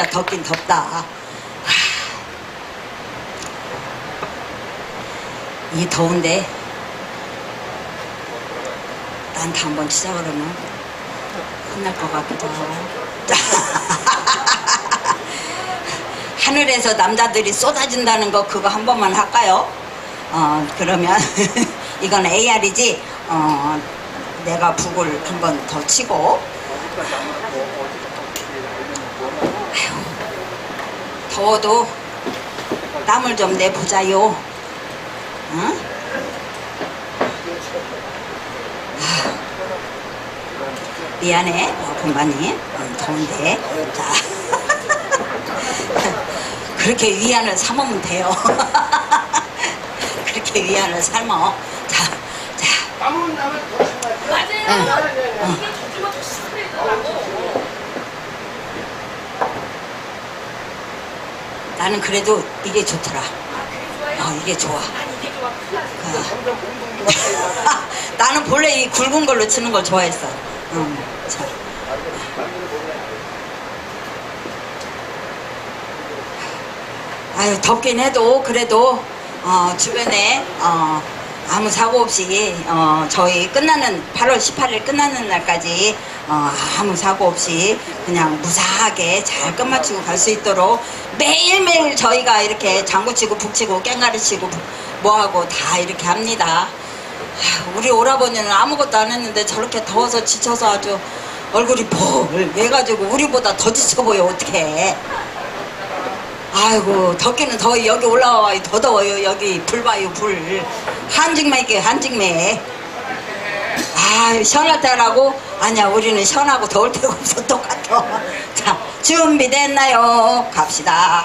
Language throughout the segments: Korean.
진짜 덥긴 덥다. 아. 이 더운데 나한테 한번 치자 그러면 혼날 것 같기도 하고. 하늘에서 남자들이 쏟아진다는 거 그거 한 번만 할까요? 어 그러면 이건 AR이지. 어 내가 북을 한 번 더 치고 더워도 땀을 좀 내보자요. 응? 아, 미안해, 어, 공반님. 음, 더운데. 자. 그렇게 위안을 삼으면 돼요. 그렇게 위안을 삼어. 자, 자. 남은 남은 맞아요. 응. 이게 조금만 더 시스템이더라고. 나는 그래도 이게 좋더라. 아, 이게 좋아. 공동주가 나는 본래 이 굵은 걸로 치는 걸 좋아했어. 응. 자. 아유 덥긴 해도 그래도 어, 주변에 어, 아무 사고 없이 어, 저희 끝나는 8월 18일 끝나는 날까지 어, 아무 사고 없이 그냥 무사하게 잘 끝마치고 갈 수 있도록 매일매일 저희가 이렇게 장구치고 북치고 깽가리치고 뭐하고 다 이렇게 합니다. 우리 오라버니는 아무것도 안 했는데 저렇게 더워서 지쳐서 아주 얼굴이 펄해가지고 우리보다 더 지쳐 보여 어떡해 아이고 덥기는 더워 여기 올라와요. 더 더워요. 여기 불 봐요 불. 한직매 있게 한직매. 아 시원할 때라고? 아니야 우리는 시원하고 더울 때가 없어. 똑같아. 자 준비됐나요? 갑시다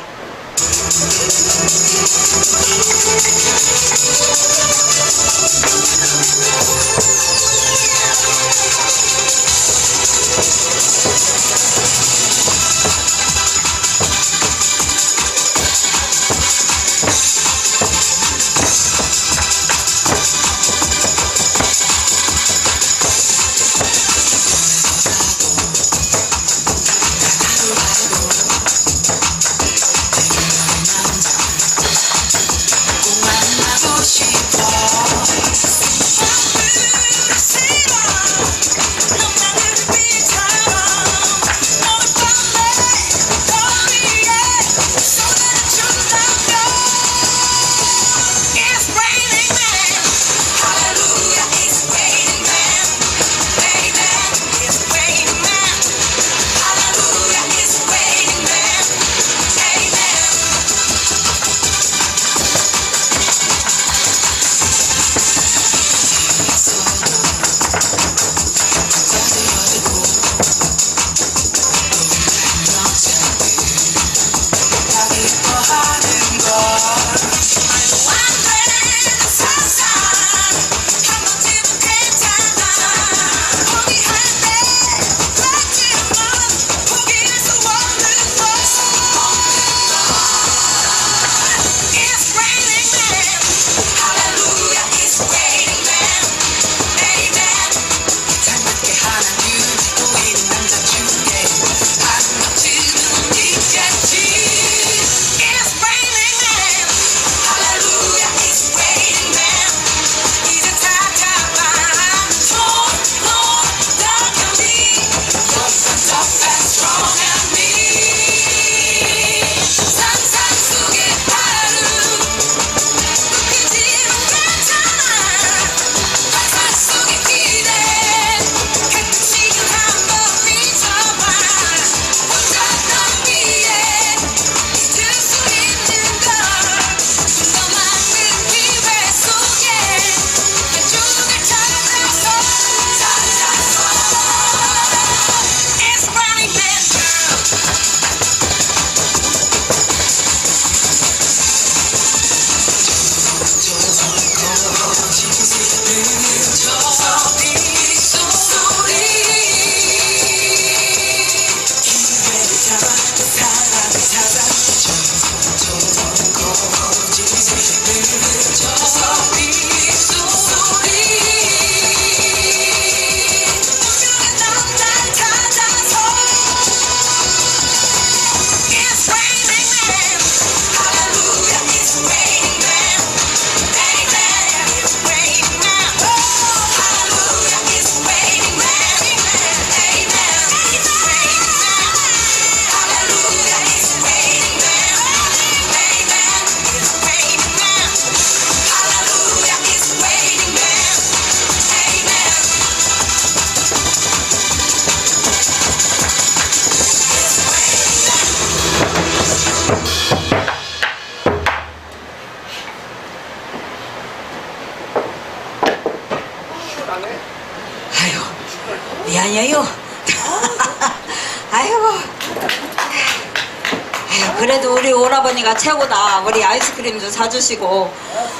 아이스크림도 사주시고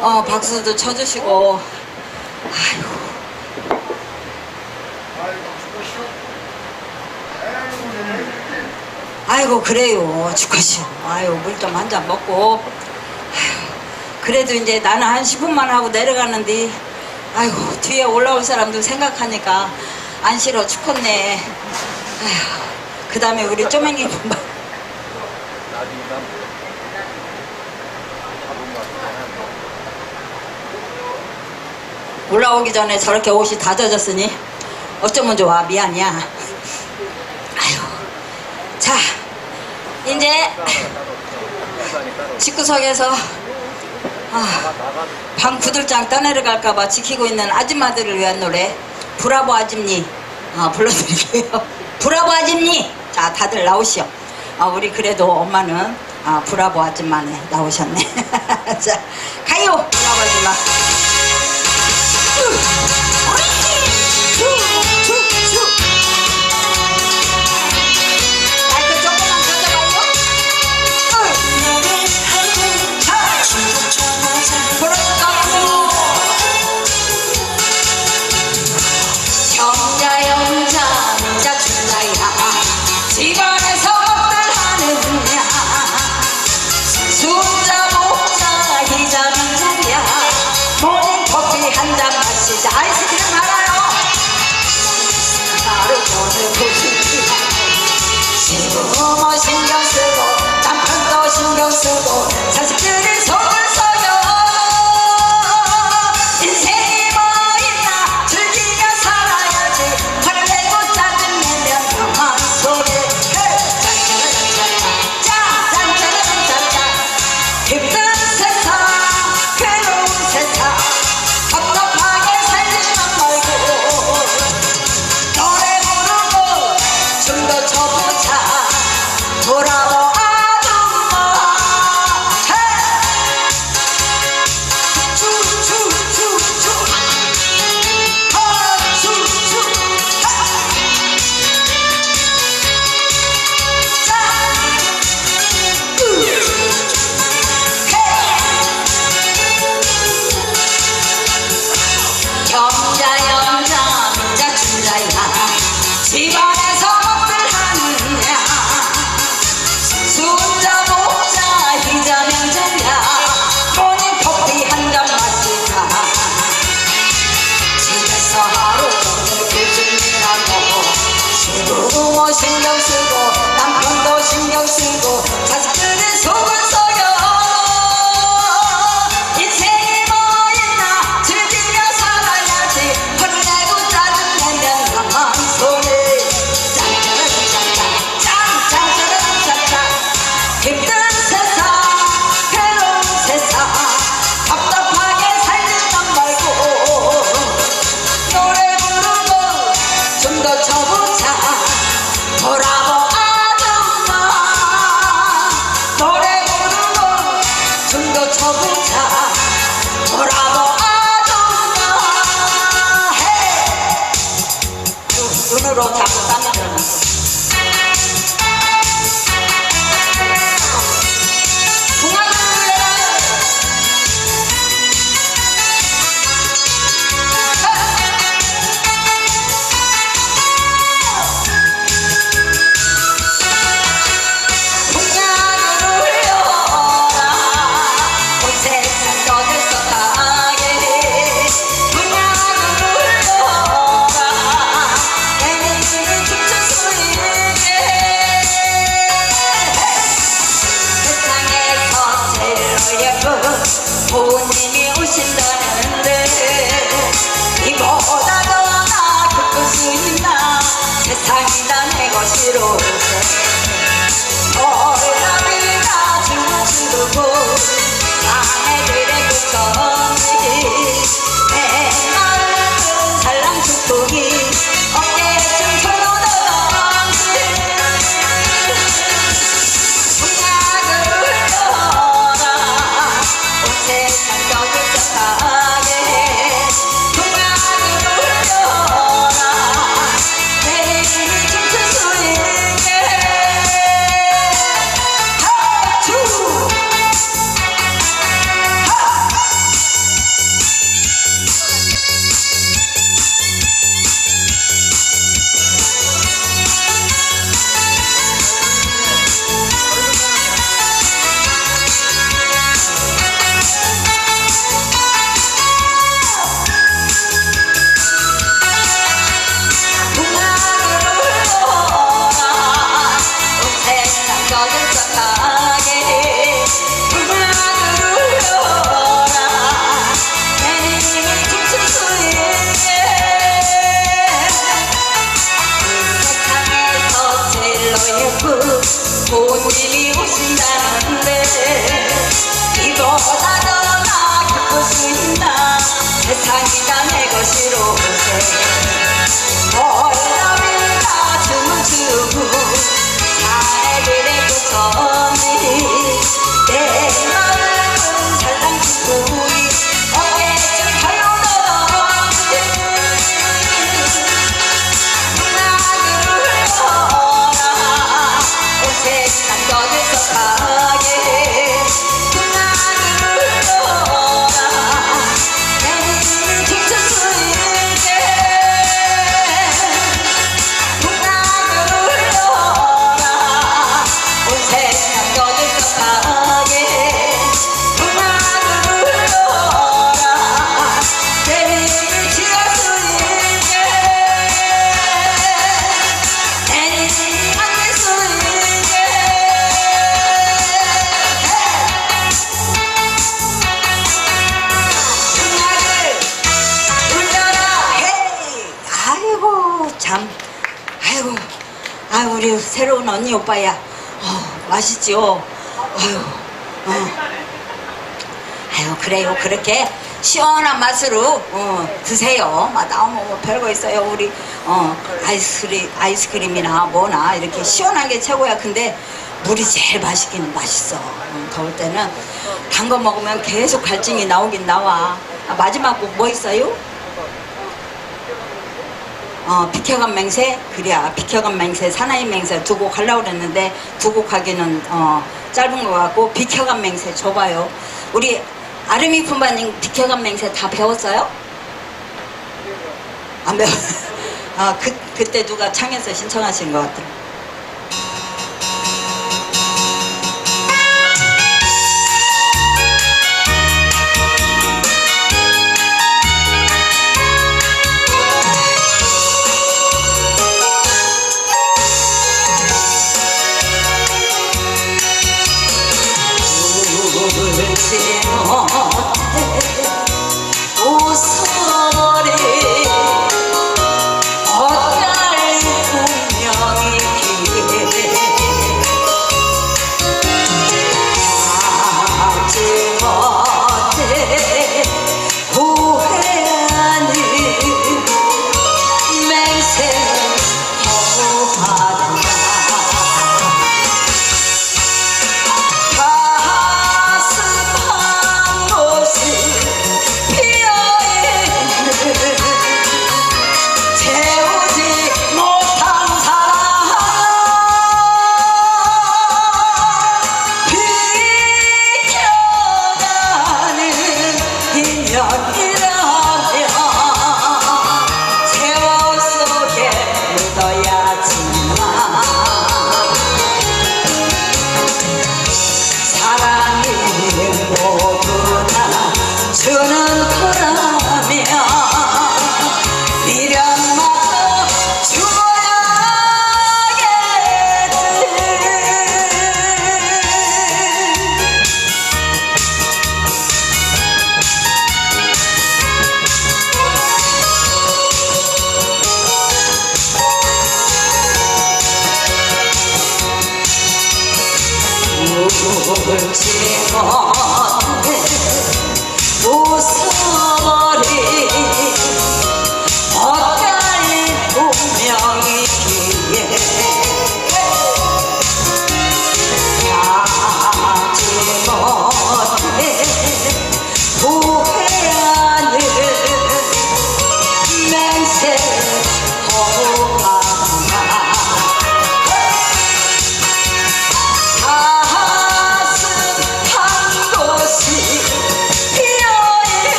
어 박수도 쳐주시고. 아이고. 아이고 그래요. 축하시오. 아유 물 좀 한 잔 먹고. 그래도 이제 나는 한 10분만 하고 내려가는데 아이고 뒤에 올라올 사람들 생각하니까 안 싫어. 죽겠네. 아휴 그 다음에 우리 쪼맹이 올라오기 전에 저렇게 옷이 다 젖었으니 어쩌면 좋아. 미안이야. 아유 자 이제 집구석에서 아, 방 구들장 떠내려갈까봐 지키고 있는 아줌마들을 위한 노래 브라보 아줌니. 아, 불러드릴게요 브라보 아줌니. 자 다들 나오시오. 아, 우리 그래도 엄마는 아, 브라보 아줌마네. 나오셨네. 자 가요. 브라보 아줌마. Bruno Roll Capital 오빠야. 어, 맛있지요. 아유, 어. 아유 그래요 그렇게 시원한 맛으로 어, 드세요. 막 나오면 뭐 별거 있어요. 우리 어, 아이스크림 아이스크림이나 뭐나 이렇게 시원한 게 최고야. 근데 물이 제일 맛있기는 맛있어. 어, 더울 때는 단 거 먹으면 계속 갈증이 나오긴 나와. 아, 마지막 곡 뭐 있어요? 어, 비켜간 맹세? 그래야 비켜간 맹세, 사나이 맹세 두 곡 하려고 그랬는데 두 곡 하기는 어, 짧은 것 같고 비켜간 맹세 줘봐요. 우리 아르미 품바님 비켜간 맹세 다 배웠어요? 안 배웠... 아, 그, 그때 누가 창에서 신청하신 것 같아요.